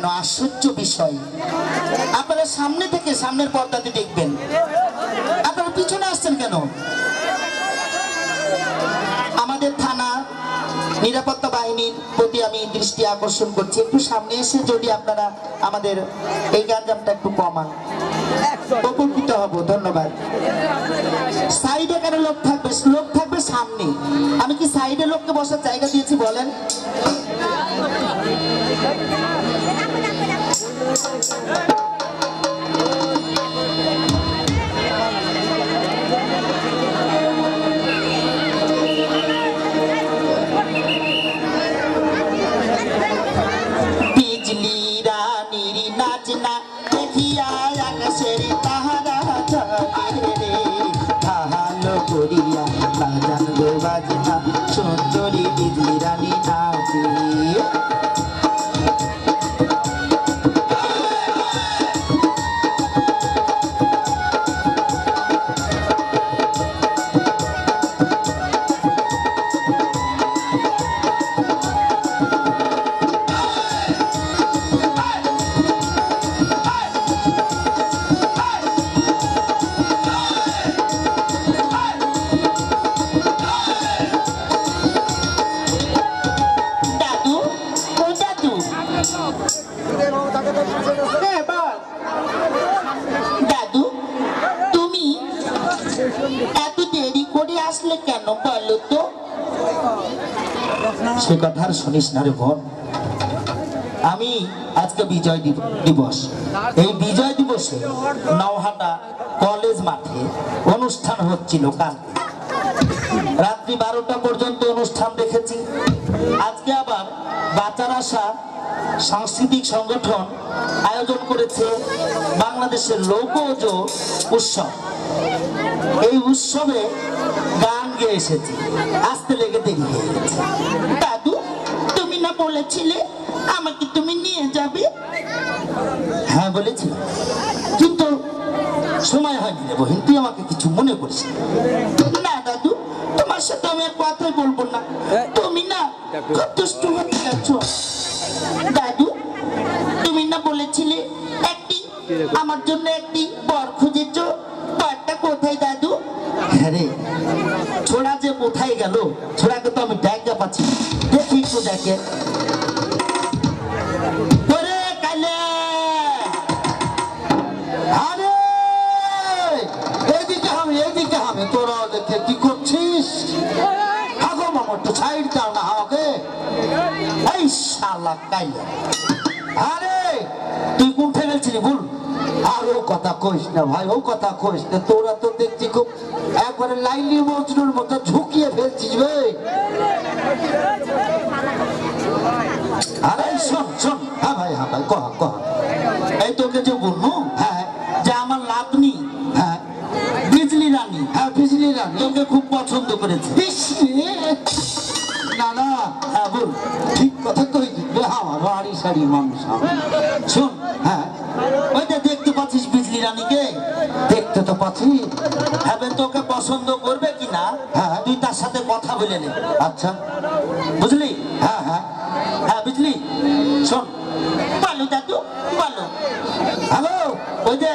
কেন আশ্চর্য বিষয়। আপনারা সামনে থেকে সামনের পর্দাতে দেখবেন। আপনারা পিছনে আসছেন কেন? আমাদের থানা নিরাপত্তা বাহিনীর প্রতি আমি দৃষ্টি আকর্ষণ করছি। একটু সামনে এসে যদি আপনারা আমাদের এই গাঞ্জামটা একটু কমান। উপকৃত হব, ধন্যবাদ। সাইডে কেন লোক থাকবে? লোক থাকবে সামনে। আমি কি সাইডে লোককে বসার জায়গা দিয়েছি, বলেন? সে কথা আর শুনিস না রে আমি আজকে বিজয় দিবস। এই বিজয় দিবসে নওহাটা কলেজ মাঠে অনুষ্ঠান হচ্ছিল কাল। রাত্রি বারোটা পর্যন্ত অনুষ্ঠান দেখেছি। আজকে আবার বাচ্চার আশা সাংস্কৃতিক সংগঠন আয়োজন করেছে বাংলাদেশের লোকজ উৎসব। এই উৎসবে গান গেয়ে এসেছি। আসতে লেগে দেরি হয়ে গেছে দাদু তুমি না বলেছিলে আমাকে তুমি নিয়ে যাবে? হ্যাঁ বলেছি। কিন্তু সময় হয়নি রে বহিন তুই আমাকে কিছু মনে করিস না। দাদু তোমার সাথে আমি আর কথাই বলব না। তুমি না খুব দুষ্টু হতে যাচ্ছ। দাদু তুমি না বলেছিলে একটি আমার জন্য একটি বর খুঁজেছ। বরটা কোথায় দাদু? হ্যাঁ রে কোথায় গেল। ছোড়াকে তো আমি ডাকা? পাচ্ছি দেখি একটু দেখে দেখে কি করছিস? মামা না আমাকে। এই কাইলে। আরে, তুই উঠে গেছিলি বল? আর কথা কইস না ভাই, ও কথা কইস না। তোরা তো দেখছি খুব একবারে লাইলি মজনুর মতো ঝুঁকিয়ে ফেলছিস বে। আরে শোন শোন। হ্যাঁ ভাই হ্যাঁ ভাই এই তোকে যে হ্যাঁ যে আমার লাভনি হ্যাঁ বিজলি রানী হ্যাঁ বিজলি রানী, তোকে খুব পছন্দ করেছে। না না হ্যাঁ বল। ঠিক কথা কই আমার বাড়ি সারি মানুষ তো পাচ্ছি হবে তোকে পছন্দ করবে কিনা হ্যাঁ। তুই তার সাথে কথা বলে নে। আচ্ছা। বুঝলি? হ্যাঁ হ্যাঁ। হ্যাঁ বুঝলি? শোন বলো দাদু বলো হ্যালো? ওই যে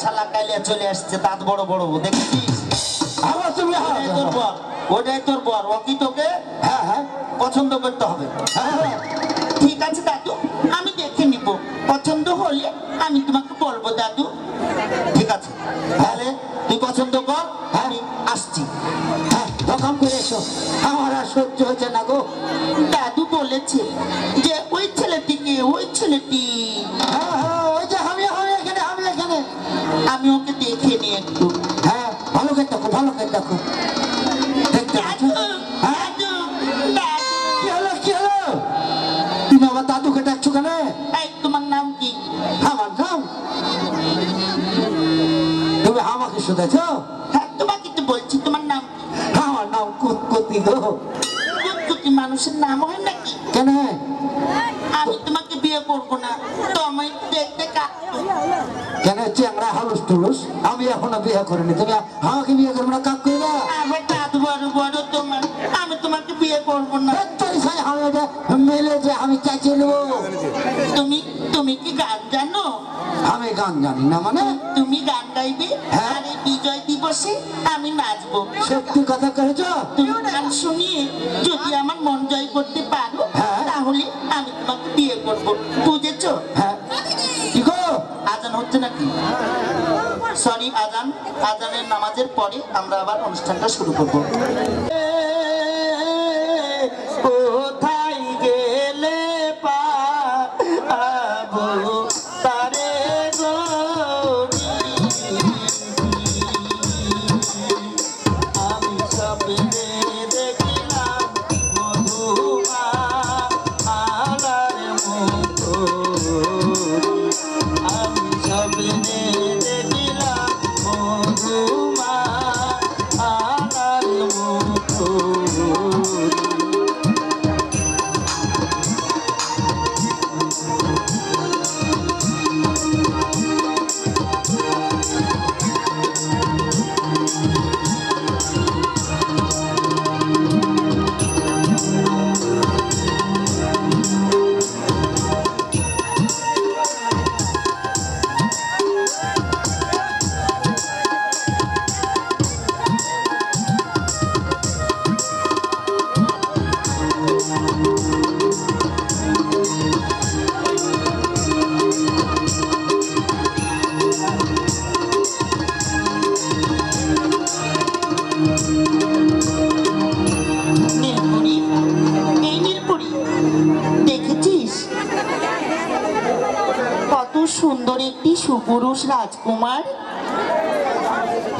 শালা কাইলে চলে আসছে দাঁত বড় বড় দেখেছিস? আমার তুমি হ্যাঁ তোর বর ওটাই তোর বর ও কি তোকে হ্যাঁ হ্যাঁ। পছন্দ করতে হবে। হ্যাঁ হ্যাঁ। ঠিক আছে, দাদু? আমি দেখে নিব। পছন্দ হলে আমি তোমাকে বলব, দাদু। ঠিক আছে। তাহলে তুই পছন্দ কর, আমি আসছি। হ্যাঁ দোকান করে এসো। আমার আর সহ্য হচ্ছে না গো। দাদু বলেছে যে, ওই ছেলেটিকে, ওই ছেলেটি। হ্যাঁ হ্যাঁ ওই যে আমি এখানে। আমি ওকে দেখে নিই একটু। হ্যাঁ ভালো করে দেখো, ভালো করে দেখো। করিনি। তুমি আমাকে বিয়ে করব না কাক করবে? আমি তোমাকে বিয়ে করব না। আমি মেলে যে আমি নেব। তুমি তুমি কি গান জানো? আমি গান জানি না মানে? তুমি গান গাইবে? হ্যাঁ। আর এই বিজয় দিবসে আমি নাচবো। সত্যি কথা কহেছ তুমি গান শুনিয়ে যদি আমার মন জয় করতে পারো হ্যাঁ। তাহলে আমি তোমাকে বিয়ে করব। বুঝেছ? হ্যাঁ। কি গো? আজান হচ্ছে নাকি? সরি আজান। আজানের নামাজের পরে আমরা আবার অনুষ্ঠানটা শুরু করব। কোথায় সুন্দর একটি সুপুরুষ রাজকুমার।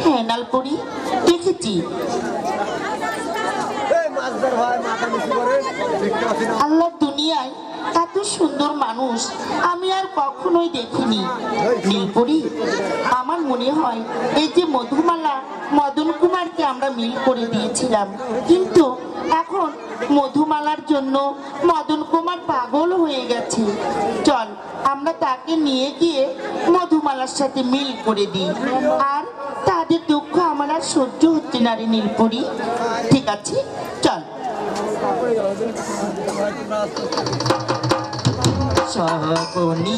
হ্যাঁ নালপুরি দেখেছি। আল্লাহ দুনিয়ায় এত সুন্দর মানুষ আমি আর কখনোই দেখিনি। নীলপুরি, আমার মনে হয় এই যে মধুমালা মদন কুমারকে আমরা মিল করে দিয়েছিলাম, কিন্তু এখন মধুমালার জন্য মদন কুমার পাগল হয়ে গেছে। চল, আমরা তাকে নিয়ে গিয়ে মধুমালার সাথে মিল করে দিই। আর তাদের দুঃখ আমার আর সহ্য হচ্ছে না রে নীলপুরি। ঠিক আছে, চল। সপনি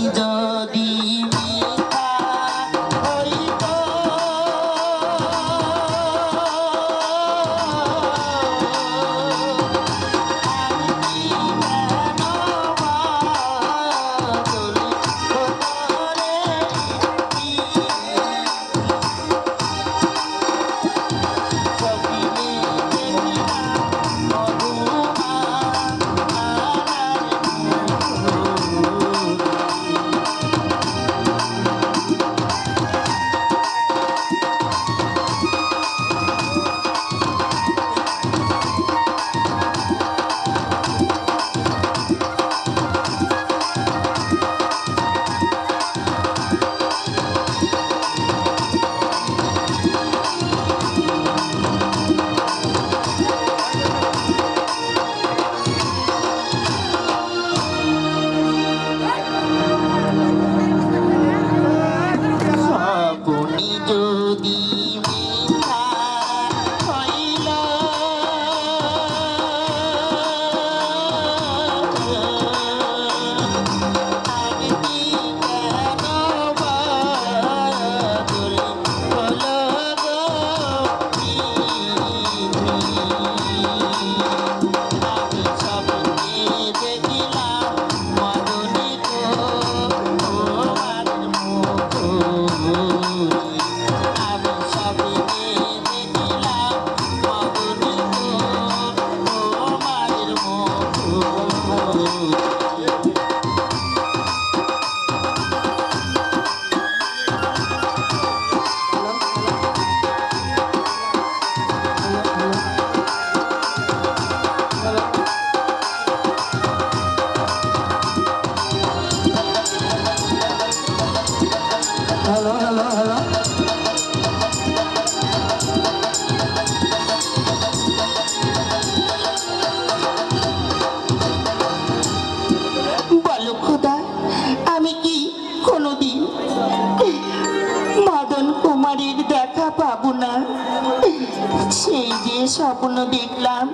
স্বপ্ন দেখলাম।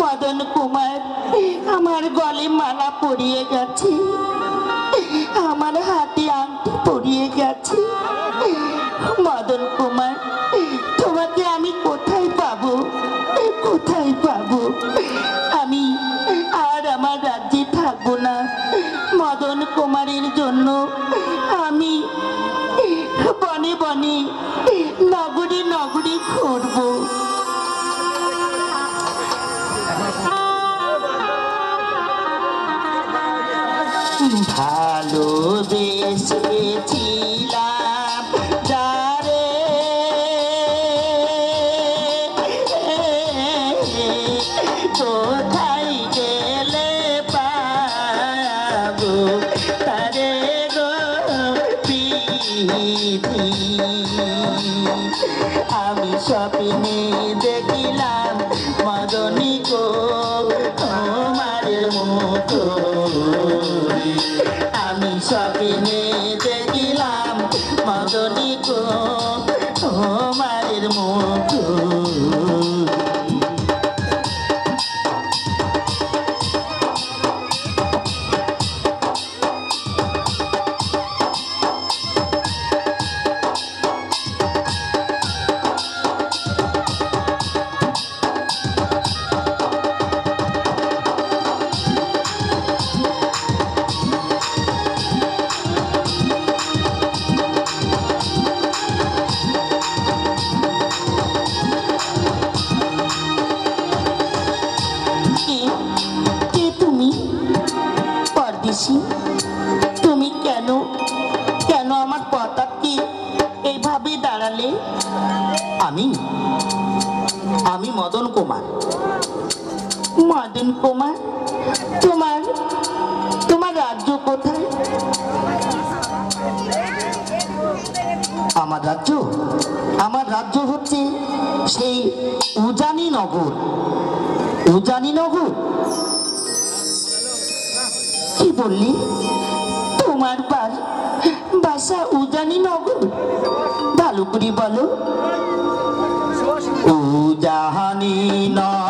মদন কুমার, আমার গলে মালা পরিয়ে গেছে। আমার হাতে আংটি পরিয়ে গেছে। মদন কুমার, তোমাকে আমি কোথায় পাবো? কোথায় পাবো? আমি আর আমার রাজ্যে থাকব না। মদন কুমারের জন্য আমি বনে বনে নগরে আমি স্বপ্নে দেখিলাম মদনী গো তোমার মতো। আমি স্বপ্নে রাজ্য কোথায়? আমার রাজ্য? আমার রাজ্য হচ্ছে সেই উজানি নগর। উজানি নগর? কি বললি? তোমার বাস বাসা উজানি নগর? ভালো করে বলো। উজাহানি নগরে।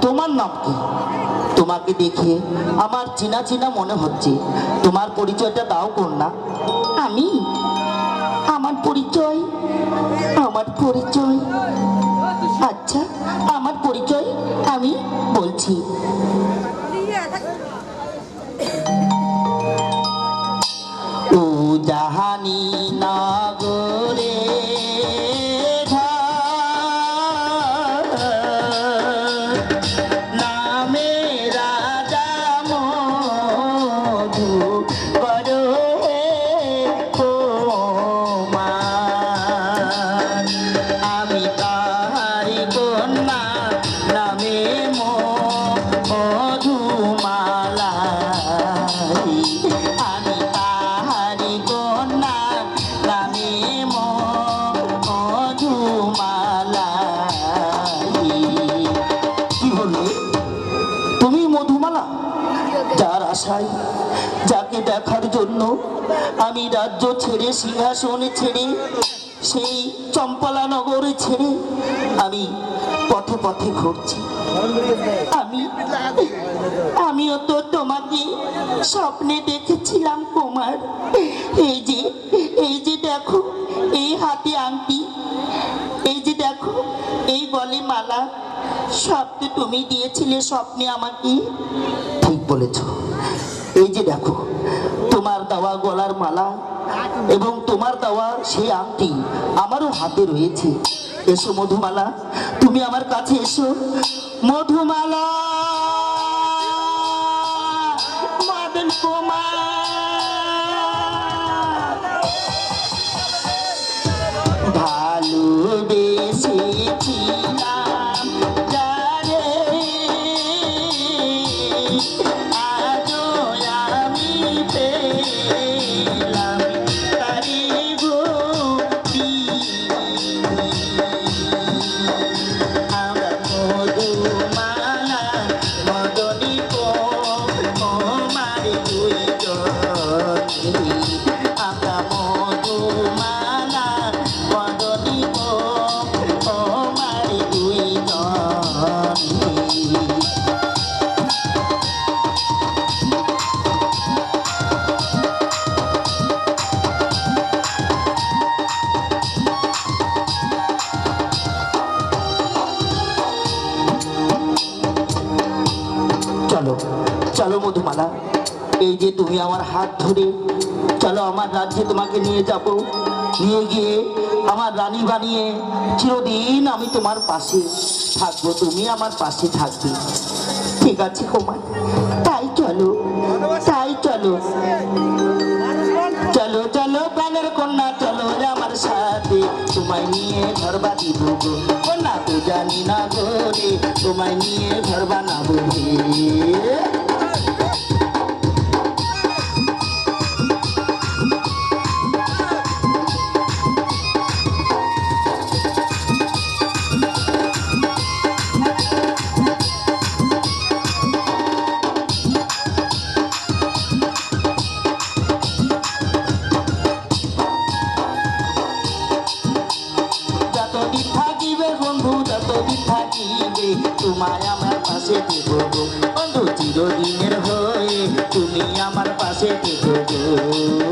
তোমার নাম কি? তোমাকে দেখে আমার চিনা চিনা মনে হচ্ছে। তোমার পরিচয়টা দাও কন্যা। আমি? আমার পরিচয়? আমার পরিচয়? আচ্ছা আমার পরিচয় আমি বলছি। জন্য আমি রাজ্য ছেড়ে সিংহাসন ছেড়ে সেই চম্পালা নগরে ছেড়ে আমি পথে পথে ঘুরছি। আমি, আমিও তো তোমাকে স্বপ্নে দেখেছিলাম কুমার। এই যে এই যে দেখো, এই হাতে আংটি, এই যে দেখো, এই গলে মালা, সব তো তুমি দিয়েছিলে স্বপ্নে আমাকে। ঠিক বলেছ। এই যে দেখো তোমার দেওয়া গলার মালা এবং তোমার দেওয়া সেই আংটি আমারও হাতে রয়েছে। এসো মধুমালা, তুমি আমার কাছে এসো। মধুমালা, মদন কুমার চলো মধুমালা, এই যে তুমি আমার হাত ধরে, চলো আমার রাজ্যে তোমাকে নিয়ে যাব। নিয়ে গিয়ে আমার রানী বানিয়ে চিরদিন আমি তোমার পাশে থাকব, তুমি আমার পাশে থাকবে। ঠিক আছে কুমার, তাই চলো তাই চলো। চলো চলো, প্রাণের কন্যা, চলো আমার সাথে। তোমায় নিয়ে ঘর বাঁধিব গো, কন্যা তো জানি না তোমায় নিয়ে ঘর বানাবো গো।